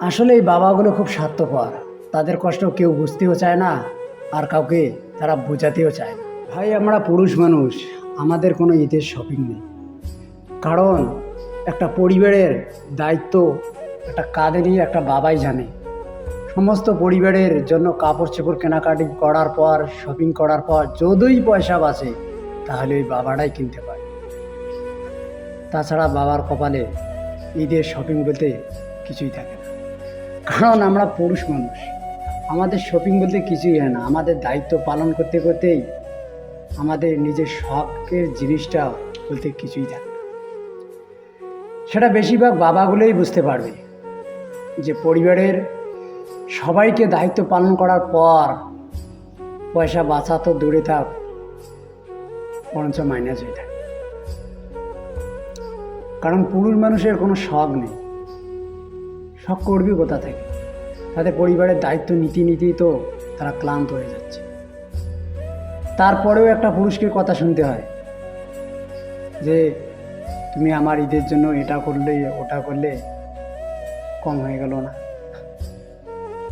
আসলে এই বাবাগুলো খুব স্বার্থপর। তাদের কষ্ট কেউ বুঝতেও চায় না, আর কাউকে তারা বোঝাতেও চায় না। ভাই, আমরা পুরুষ মানুষ, আমাদের কোনো ঈদের শপিং নেই। কারণ একটা পরিবারের দায়িত্ব একটা নিয়ে একটা বাবাই জানে। সমস্ত পরিবারের জন্য কাপড় চোপড় কেনাকাটি করার পর শপিং করার পর যতই পয়সা বাঁচে, তাহলে ওই বাবাটাই কিনতে পারে। তাছাড়া বাবার কপালে ঈদের শপিং বলতে কিছুই থাকে না। কারণ আমরা পুরুষ মানুষ। আমাদের শপিং বলতে কিছুই হয় না। আমাদের দায়িত্ব পালন করতে করতেই আমাদের নিজের শখের জিনিসটা বলতে কিছুই থাকে সেটা বেশিরভাগ বাবাগুলোই বুঝতে পারবে যে পরিবারের সবাইকে দায়িত্ব পালন করার পর পয়সা বাঁচা তো দূরে থাক, বরঞ্চ মাইনাস হয়ে থাকে। কারণ পুরুষ মানুষের কোনো শখ নেই। শখ করবি কোথা থেকে? তাদের পরিবারের দায়িত্ব নীতি নীতি তো তারা ক্লান্ত হয়ে যাচ্ছে। তারপরেও একটা পুরুষকে কথা শুনতে হয় যে, তুমি আমার ঈদের জন্য এটা করলে, ওটা করলে কম হয়ে গেল না।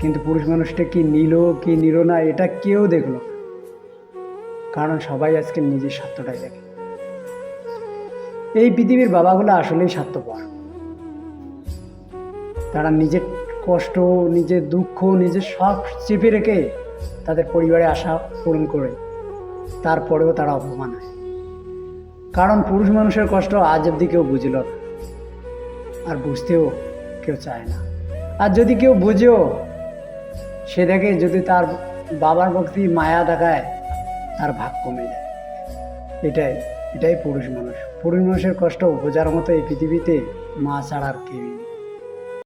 কিন্তু পুরুষ মানুষটা কি নিল কি নিল না, এটা কেউ দেখল কারণ সবাই আজকে নিজের স্বার্থটাই দেখে। এই পৃথিবীর বাবাগুলো আসলেই স্বার্থপর। তারা নিজের কষ্ট, নিজের দুঃখ, নিজের সব চেপে রেখে তাদের পরিবারে আশা পূরণ করে। তারপরেও তারা অপমান হয়। কারণ পুরুষ মানুষের কষ্ট আজ অবধি কেউ বুঝল না। আর বুঝতেও কেউ চায় না। আর যদি কেউ বুঝেও সে দেখে যদি তার বাবার প্রতি মায়া দেখায়, তার ভাগ কমে যায়। এটাই এটাই পুরুষ মানুষ। পুরুষ মানুষের কষ্ট বোঝার মতো এই পৃথিবীতে মা ছাড়া আর নেই।